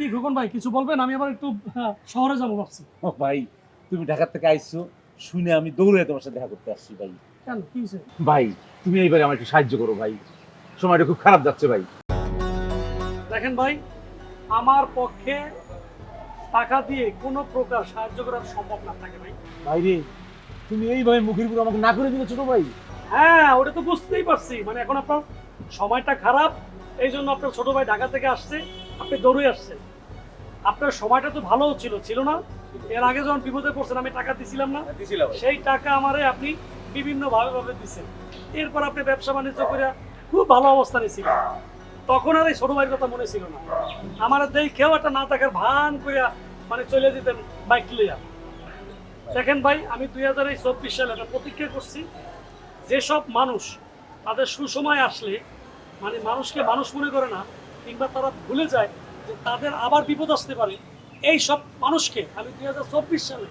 কি খোকন ভাই কিছু বলবেন? আমি আবার একটু হ্যাঁ, শহরে যাব ভাবছি। ও ভাই তুমি ঢাকা থেকে আইছো শুনে আমি দৌড়ে তোমার সাথে দেখা করতে আসছি ভাই। কেন? কি হয়েছে? ভাই তুমি এইবারে আমার একটু সাহায্য করো ভাই। সময়টা খুব খারাপ যাচ্ছে ভাই। দেখেন ভাই আমার পক্ষে টাকা দিয়ে কোনো প্রকার সাহায্য করা সম্ভব না থাকে ভাই। ভাই রে তুমি এইভাবে মুখের উপর আমাকে না করে দিলে ছোট ভাই। হ্যাঁ ওটা তো বুঝতেই পারছি। মানে এখন আপনার সময়টা খারাপ এই জন্য আপনার ছোট ভাই ঢাকা থেকে আসছে। আপনি দৌড়ে আসছেন। আপনার সময়টা তো ভালো ছিল ছিল না? এর আগে যখন বিপদে পড়ছেন আমি টাকা দিছিলাম না? দিছিলাম। সেই টাকা আমারে আপনি বিভিন্ন ভাবে ভাবে দিচ্ছেন এরপর আপনি ব্যবসা বাণিজ্য করে খুব ভালো অবস্থানে ছিলেন। তখন আর এই ছোট ভাইয়ের কথা মনে ছিল না। আমার দেখেও একটা না থাকার ভান করিয়া মানে চলে যেতেন বাইক লইয়া। দেখেন ভাই আমি দুই হাজার এই চব্বিশ সালে একটা প্রতিজ্ঞা করছি যেসব মানুষ তাদের সুসময় আসলে মানে মানুষকে মানুষ মনে করে না কিংবা তারা ভুলে যায় যে তাদের আবার বিপদ আসতে পারে। এই সব মানুষকে আমি দুই হাজার চব্বিশ সালে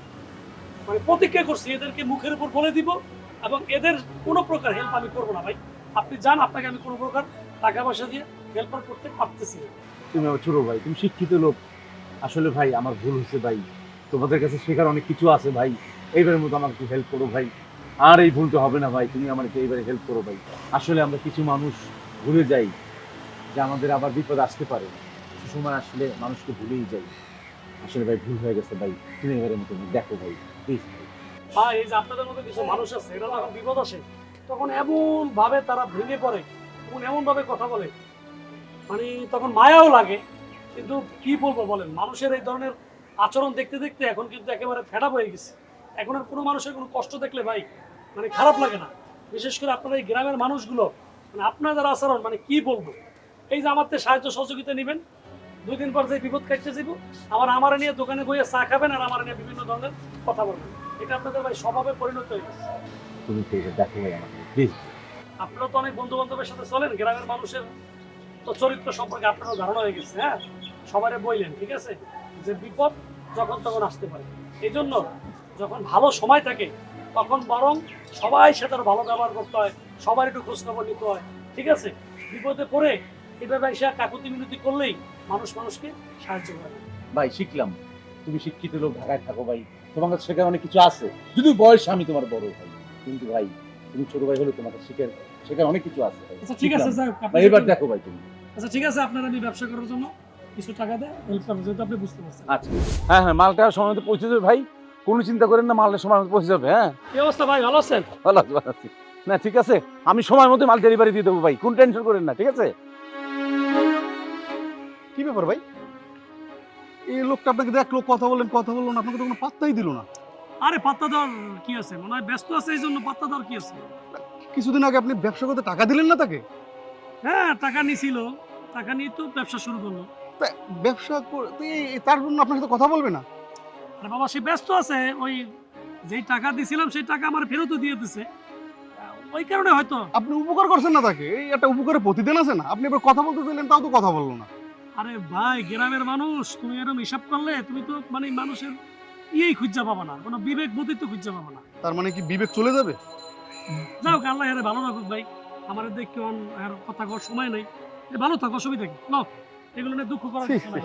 মানে প্রতিজ্ঞা করছি, এদেরকে মুখের উপর বলে দিব এবং এদের কোনো প্রকার হেল্প আমি করব না ভাই। আপনি যান, আপনাকে আমি কোনো প্রকার টাকা পয়সা দিয়ে হেল্প করতে পারতেছি তুমি আমার ছোট ভাই, তুমি শিক্ষিত লোক। আসলে ভাই, আমার ভুল হয়েছে ভাই। তোমাদের কাছে শেখার অনেক কিছু আছে ভাই। এইবারের মতো আমাকে হেল্প করো ভাই। আর এই ভুলটা হবে না ভাই, তুমি আমাকে এইবারে হেল্প করো ভাই। আসলে আমরা কিছু মানুষ ভুলে যাই। যে আমাদের আবার বিপদ আসতে পারে। সময় আসলে মানুষকে ভুলেই যাই। আসলে ভাই, ভুল হয়ে গেছে ভাই। তুমি এবারের মতো দেখো ভাই প্লিজ বা এই যে আপনাদের মধ্যে কিছু মানুষ আছে, এরা যখন বিপদ আসে। তখন এমন ভাবে তারা ভেঙে পড়ে, তখন এমন ভাবে কথা বলে। মানে তখন মায়াও লাগে। কিন্তু কি বলব বলেন, মানুষের এই ধরনের আচরণ দেখতে দেখতে এখন কিন্তু একেবারে ফেডা হয়ে গেছে। এখন আর কোনো মানুষের কোনো কষ্ট দেখলে ভাই মানে খারাপ লাগে না। বিশেষ করে আপনারা এই গ্রামের মানুষগুলো মানে আপনার যারা আচরণ মানে কি বলব? এই যে আমার সাহায্য সহযোগিতা নেবেন দুই দিন পর যে বিপদ কাটতে যাব আবার আমার নিয়ে দোকানে বইয়ে চা খাবেন আর আমার নিয়ে বিভিন্ন ধরনের কথা বলবেন। এটা আপনাদের ভাই স্বভাবে পরিণত হয়ে গেছে। তুমি প্লিজ আপনারা তো অনেক বন্ধু বান্ধবের সাথে চলেন গ্রামের মানুষের তো চরিত্র সম্পর্কে আপনারও ধারণা হয়ে গেছে হ্যাঁ? সবারে বইলেন ঠিক আছে? যে বিপদ যখন তখন আসতে পারে। এই জন্য যখন ভালো সময় থাকে তখন বরং সবাই সাথে আরও ভালো ব্যবহার করতে হয় সবার একটু খোঁজখবর নিতে হয় ঠিক আছে? বিপদে পড়ে এভাবে এসে কাকুতি মিনতি করলেই মানুষ মানুষকে সাহায্য করে। ভাই শিখলাম। তুমি শিক্ষিত লোক ঢাকায় থাকো ভাই। তোমার কাছে শেখার অনেক কিছু আছে। যদি বয়স আমি তোমার বড় ভাই কিন্তু ভাই তুমি ছোট ভাই হলে তোমাকে শিখের শেখার অনেক কিছু আছে আচ্ছা ঠিক আছে ভাই এবার দেখো ভাই তুমি। আচ্ছা ঠিক আছে আপনার আমি ব্যবসা করার জন্য কিছু টাকা দেয় হেল্প করব যেহেতু আপনি বুঝতে পারছেন। আচ্ছা। হ্যাঁ হ্যাঁ মালটা সময় মতো পৌঁছে যাবে ভাই। কোনো চিন্তা করেন না মালটা সময় মতো পৌঁছে যাবে হ্যাঁ? কি অবস্থা ভাই ভালো আছেন? ভালো আছে ভালো আছে। না ঠিক আছে আমি সময় মতো মাল ডেলিভারি দিয়ে দেবো ভাই। কোন টেনশন করেন না ঠিক আছে? কি ব্যাপার ভাই? এই লোকটা আপনাকে দেখল কথা বললেন কথা বলল না আপনাকে তো কোনো পাত্তাই দিল না। আরে পাত্তা দেওয়ার কি আছে? মনে হয় ব্যস্ত আছে এই জন্য পাত্তা দেওয়ার কি আছে? কিছুদিন আগে আপনি ব্যবসা করতে টাকা দিলেন না তাকে? হ্যাঁ টাকা নিছিল। টাকা নিয়ে তো ব্যবসা শুরু করল। তা ব্যবসা করে তো এই- এই- তার জন্য আপনার সাথে কথা বলবে না? আরে বাবা সে ব্যস্ত আছে। ওই যেই টাকা দিছিলাম সেই টাকা আমার ফেরতও দিয়ে দিছে। ওই কারণে হয়তো। আপনি উপকার করছেন না তাকে। এই একটা উপকারের প্রতিদিন আছে না। আপনি এবার কথা বলতে চাইলেন তাও তো কথা বলল না। আরে ভাই গ্রামের মানুষ তুমি এরকম হিসাব করলে তুমি তো মানে মানুষের ইয়েই খুঁজা পাবা না কোনো বিবেক বুদ্ধি তো খুঁজা পাবা না। তার মানে কি বিবেক চলে যাবে? যাও আল্লাহ এর ভালো রাখুক ভাই। আমার দেখে আর কথা কর সময় নেই। ভালো থাকো অসুবিধা কি? নাও এগুলো নিয়ে দুঃখ করার কিছু নাই।